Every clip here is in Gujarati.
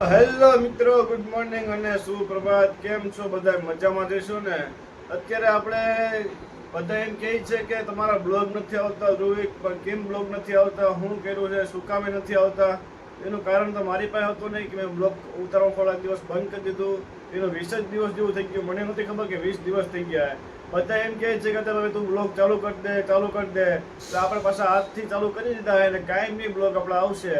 હેલો મિત્રો ગુડ મોર્નિંગ અને સુપ્રભાત. કેમ છો? બધા મજામાં જઈશું ને? અત્યારે આપણે બધા એમ કહે છે કે તમારા બ્લોગ નથી આવતા, ધ્રુવિક, પણ કેમ બ્લોગ નથી આવતા, હું કર્યું છે, શું કામે નથી આવતા? એનું કારણ તો મારી પાસે હતું નહીં કે મેં બ્લોગ ઉતારવા થોડાક દિવસ બંધ કરી દીધું. એનો વીસ જ દિવસ જેવું થઈ ગયું. મને નથી ખબર કે વીસ દિવસ થઈ ગયા. બધા એમ કહે છે કે તમે તું બ્લોગ ચાલુ કરી દે, ચાલુ કરી દે. એટલે આપણે પાછા આજથી ચાલુ કરી દીધા અને બી બ્લોગ આપણે આવશે.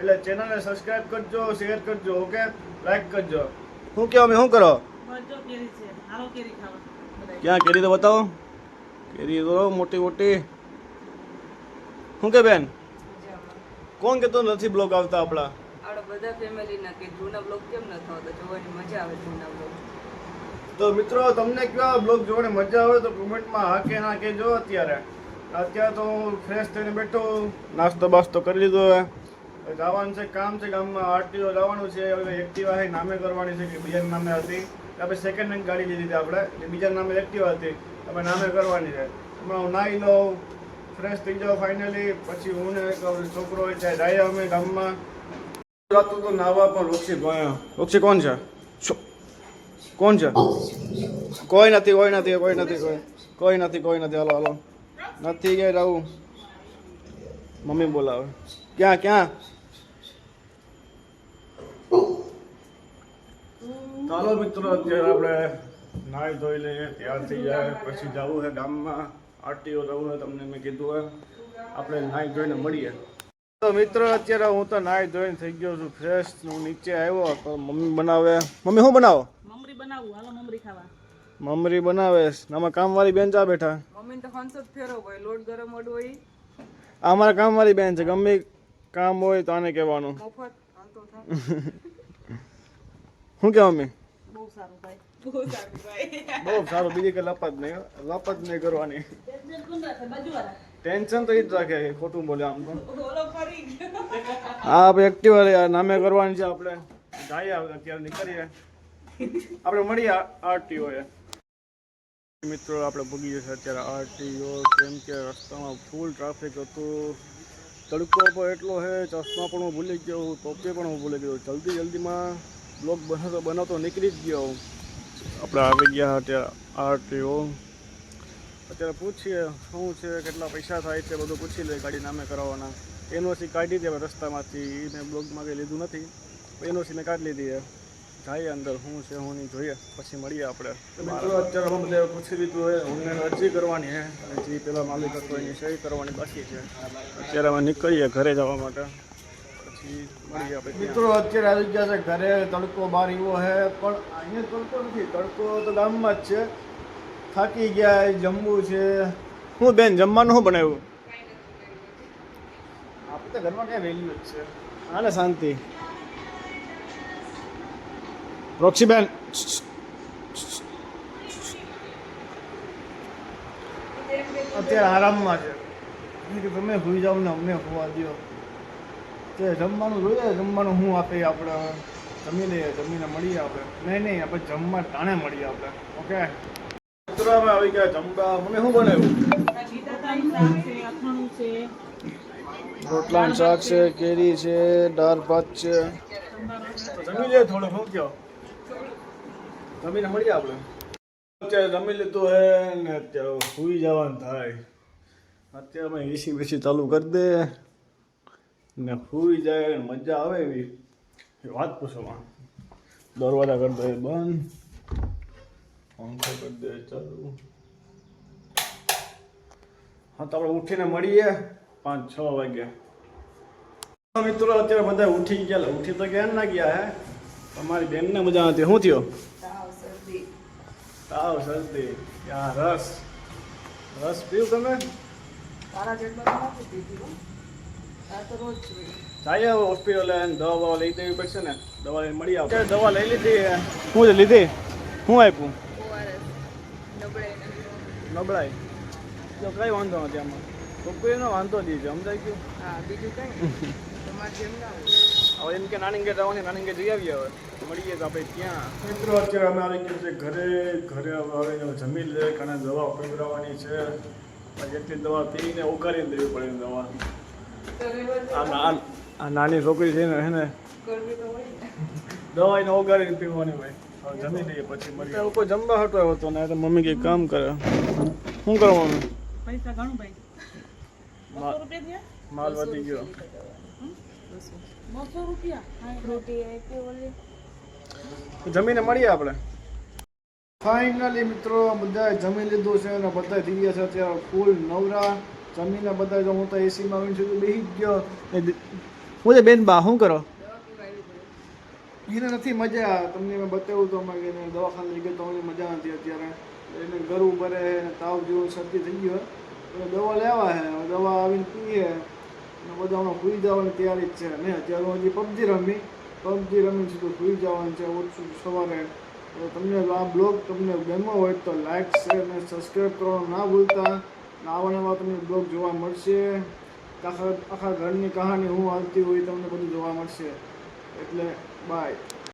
એટલે ચેનલને સબસ્ક્રાઇબ કરજો શેર કરજો ઓકે લાઈક કરજો. શું કહેવા મેં શું કરો? બધો કેરી છે. હાલો કેરી ખાવા. બધાય. ક્યાં કેરી તો બતાવો? કેરી તો મોટી મોટી. શું કે બેન? કોણ કેતો નથી બ્લોગ આવતા આપણા? આપણા બધા ફેમિલીના કે જૂના બ્લોગ કેમ ન થતા જોવાની મજા આવે જૂના બ્લોગ તો મિત્રો તમને કેવા બ્લોગ જોવાની મજા આવે તો કોમેન્ટમાં હા કે ના કહેજો અત્યારે. અત્યારે તો હું ફ્રેશ થઈને બેઠો. નાસ્તો બાસ્તો કરી લીધો હવે. જવાનું છે, કામ છે, ગામમાં આરટીઓ જવાનું છે, હવે એક્ટિવા છે નામે કરવાની છે, કે બીજાના નામે હતી. આપણે સેકન્ડ હેન્ડ ગાડી લીધી હતી આપણે એટલે બીજાના નામે એક્ટિવા હતી. આપણે નામે કરવાની છે. હમણાં હું નાહી લઉં ફ્રેશ થઈ જાઉં ફાઇનલી પછી હું ને છોકરો હોય ત્યાં જાય અમે ગામમાં. રાતું તો નાવા પણ રોક્ષી ગયો કોણ છે? કોણ છે? કોઈ નથી કોઈ નથી કોઈ નથી, કોઈ. કોઈ નથી કોઈ નથી. હાલો હાલો. નથી ગયા રહું મમ્મી બોલાવે. ક્યાં ક્યાં? ચાલો મિત્રો અત્યારે આપણે નાહી ધોઈ લઈએ તૈયાર થઈ જાય પછી જવું છે ગામમાં. આરટીઓ જવું છે તમને મેં કીધું હોય આપણે નાહી ધોઈને મળીએ. તો મિત્રો અત્યારે હું તો નાહી ધોઈને થઈ ગયો છું ફ્રેશ હું નીચે આવ્યો તો મમ્મી બનાવે. મમ્મી શું બનાવો? મમરી બનાવું હાલો મમરી ખાવા. મમરી બનાવે. આમાં કામવાળી બેન ચા બેઠા? મમ્મી તો હંસ જ ફેરવો હોય લોટ ગરમ ઓડ હોય. આ અમારા કામવાળી બેન છે ગમે કામ હોય તો આને કહેવાનું. મફત હાલતો થાય. શું કહેવા મેં બહુ સારું ભાઈ. બહુ સારું ભાઈ. બહુ સારું બીજી કઈ લપત નહીં હો. લપત નહીં કરવાની. ટેન્શન તો એ જ રાખે કે ખોટું બોલે આમ તો. હા આપણે એક્ટિવા નામે કરવાની છે આપણે. જઈએ અત્યારે નીકળીએ. આપણે મળીએ આરટીઓએ. મિત્રો આપણે ભૂગી જશે અત્યારે આરટીઓ કેમ કે રસ્તામાં ફૂલ ટ્રાફિક હતું. તડકો પણ એટલો છે ચશ્મા પણ હું ભૂલી ગયો ટોપી પણ હું ભૂલી ગયો. જલ્દી જલ્દીમાં બ્લોગ બનાવતો બનાવતો નીકળી જ ગયો. આપણે આવી ગયા અત્યારે આરટીઓ. અત્યારે પૂછીએ શું છે કેટલા પૈસા થાય છે બધું પૂછી લઈએ ગાડી નામે કરાવવાના એનઓસી કાઢી દે રસ્તામાંથી. એ મેં બ્લોગમાં કંઈ લીધું નથી. એનઓસીને કાઢી લીધી જાય અંદર શું છે હું નહીં જોઈએ. પછી મળીએ આપણે. મિત્રો અત્યારે અમે બધા પૂછી લીધું હોય ઓનલાઈન અરજી કરવાની છે. અને જે પેલા માલિક હતો એની સહી કરવાની બાકી છે. અત્યારે અમે નીકળીએ ઘરે જવા માટે. મિત્રો અત્યારે આવી ગયા છે ઘરે તડકો બહાર એવો છે પણ અહીંયા તડકો નથી. તડકો તો ગામમાં જ છે. થાકી ગયા જમવું છે. હું બેન જમવાનું શું બનાવ્યું? આપણે તો ઘરમાં કઈ વેલ્યુ જ છે. હાલે શાંતિ. રોક્ષીબેન. અત્યારે આરામમાં છે. તમે ભૂઈ જાઓ ને અમને હોવા દો તે જમવાનું જોઈએ જમવાનું શું આપે આપણે જમી લઈએ જમીને મળીએ આપણે. નહીં નહીં આપણે જમવા ટાણે મળીએ આપણે ઓકે? મિત્રોમાં આવી ગયા જમવા. મને શું બનાવ્યું? રોટલા શાક છે રોટલાનું શાક છે કેરી છે દાળ ભાત છે. જમી લે થોડું શું કહો? જમીને મળીએ આપણે. અત્યારે જમી લીધું હે ને અત્યારે સુઈ જવાનું થાય. અત્યારે અમે એસી બેસી ચાલુ કરી દે. ને સુઈ જાય મજા આવે એવી એ વાત પૂછો માં દરવાજા કરી દે બંધ. પંખો કરી દે ચાલુ. હા તો આપણે ઉઠીને મળીએ પાંચ છ વાગ્યા. મિત્રો અત્યારે બધા ઉઠી ગયા ઉઠી તો ગયા ના ગયા હે. તમારી બેનને મજા નથી શું થયો? તાવ શરદી. યા રસ? રસ પીવું તમે? તારા જેટલો જોઈએ હવે હોસ્પિટલ દવા બવા લઈ દેવી પડશે ને દવા લઈને મળી આવે દવા લઈ લીધી શું જ લીધી? શું આપ્યું? નબળાઈ. કઈ વાંધો નથી આમાં. તો વાંધો નહીં છે સમજાય ગયું? હા બીજું કઈ તમારે જેમ ના હોય. હવે એમ કે નાની જવાની નાની જઈ આવીએ હવે. મળીએ તો આપણે ત્યાં. મિત્રો અત્યારે અમે આવી ગયા છે ઘરે. ઘરે હવે જમી લે કારણ દવા પીવડાવવાની છે. પછી એટલી દવા પીને ઉકાળી દેવી પડે દવા. તો. આ નાની છોકરી છે ને એને કરવી તો હોય ને દવા એને ઓગાળીને પીવાની ભાઈ જમી લઈએ પછી મળીએ લોકો જમવા હટો આવ્યો હતો ને તો મમ્મી કઈ કામ કરે. શું કરવાનું? મમ્મી પૈસા ઘણું ભાઈ. માલ વધી ગયો. જમીને મળીએ આપણે. ફાઇનલી મિત્રો બધા જમી લીધું છે અને બધા થઈ ગયા છે. અત્યારે ફૂલ નવરા. જમીને બધા જો હું તો એસીમાં આવીને છું બેસી જ ગયો. હું તો બેન બા શું કરો? એને નથી મજા. તમને મેં બતાવ્યું તો અમારે એને દવાખાને લઈ ગયો તો અમને મજા નથી અત્યારે. એને ગળું ભરે તાવ જેવું શરદી થઈ ગયો. એટલે દવા લેવા છે દવા આવીને પીએ. અને બધા હમણાં ભૂલી જવાની તૈયારી જ છે. ને અત્યારે હું હજી પબજી રમી. પબજી રમીને સીધું ભૂલી જવાનું છે ઓછું સવારે. તમને આ બ્લોગ તમને ગમ્યો હોય તો લાઈક શેર અને સબસ્ક્રાઈબ કરવાનું ના ભૂલતા. આવા નવા તમને બ્લોગ જોવા મળશે. આખા આખા ઘરની કહાની હું હાલતી હોય તમને બધું જોવા મળશે. એટલે બાય